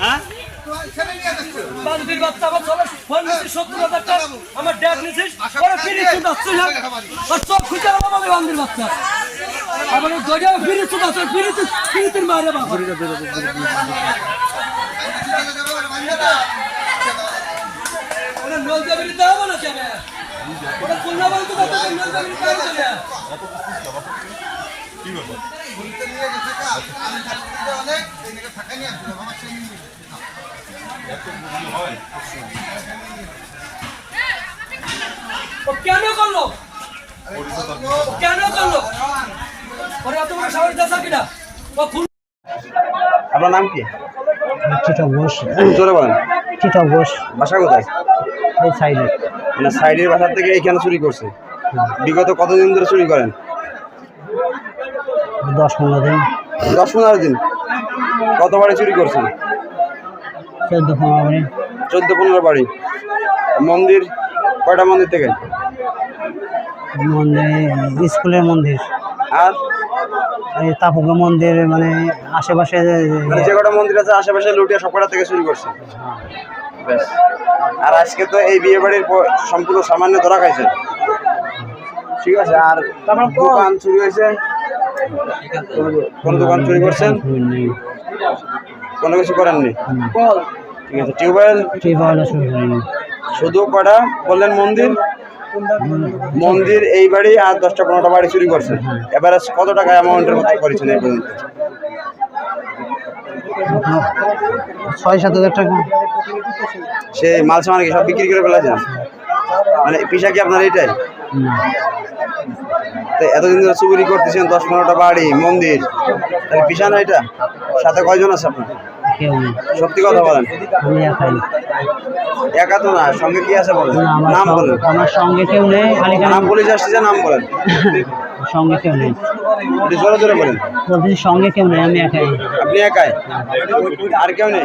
হ্যাঁ বান্দির আমার চলে নিছিস হাজার টাকা। আমার ড্যাগ নিছিস পরে ফিরে চুদ আসছে না আর সব খুঁজে গেল আমাদের বান্দির বাচ্চা। আবার ওই দরজা ফিরে চুদ আসছে, ফিরে ফিরে মারে বাবা। ওরা নল কেন করল? কেন করল? ওরা কিনা আপনার নাম কি? চিটা ঘোষ জোরে বলেন। চিটা ঘোষ বাসা কোথায়? এই সাইডে। মানে সাইডের বাসার থেকে এইখানে চুরি করছে। বিগত কতদিন ধরে চুরি করেন? দশ পনেরো দিন। দশ পনেরো দিন। কত বাড়ি চুরি করছেন? চোদ্দ পনেরো দিন চোদ্দ পনেরো বাড়ি। মন্দির কয়টা মন্দির থেকে? মন্দির স্কুলের মন্দির। আর? এই তাপুকা মন্দির মানে আশেপাশে যে- মানে কটা মন্দির আছে আশেপাশে লুটিয়ে সব কটা থেকে চুরি করছে? ব্যাস আর আজকে তো এই বিয়ে বাড়ির সম্পূর্ণ সামান্য ধরা খাইছে। ঠিক আছে আর দোকান চুরি হয়েছে। কোন দোকান চুরি করছেন। কোনো কিছু করেননি? ঠিক আছে টিউবওয়েল? শুধু কটা? বললেন মন্দির? মন্দির এই বাড়ি আর দশটা পনেরোটা বাড়ি চুরি করছে এবারে কত টাকা অ্যামাউন্টের মতো করেছেন এই পর্যন্ত? ছয় সাত হাজার টাকা। সে মাল সামান কি সব বিক্রি করে ফেলেছেন? মানে পিসা কি আপনার এইটাই? না। তো এতদিন ধরে চুরি করতেছেন দশ পনেরোটা বাড়ি মন্দির। তাহলে পিসা না এটা? সাথে কয়জন আছে আপনার? সত্যি কথা বলেন। একা তো না সঙ্গে কি আছে বলেন? নাম বলেন। আমার সঙ্গে কেউ নেই নাম পুলিশ আসছে যে নাম বলেন। সঙ্গে কেউ নেই। জোরে জোরে বলেন। বলতেছি সঙ্গে কেউ নেই আমি একাই। আপনি একাই? আর কেউ নেই?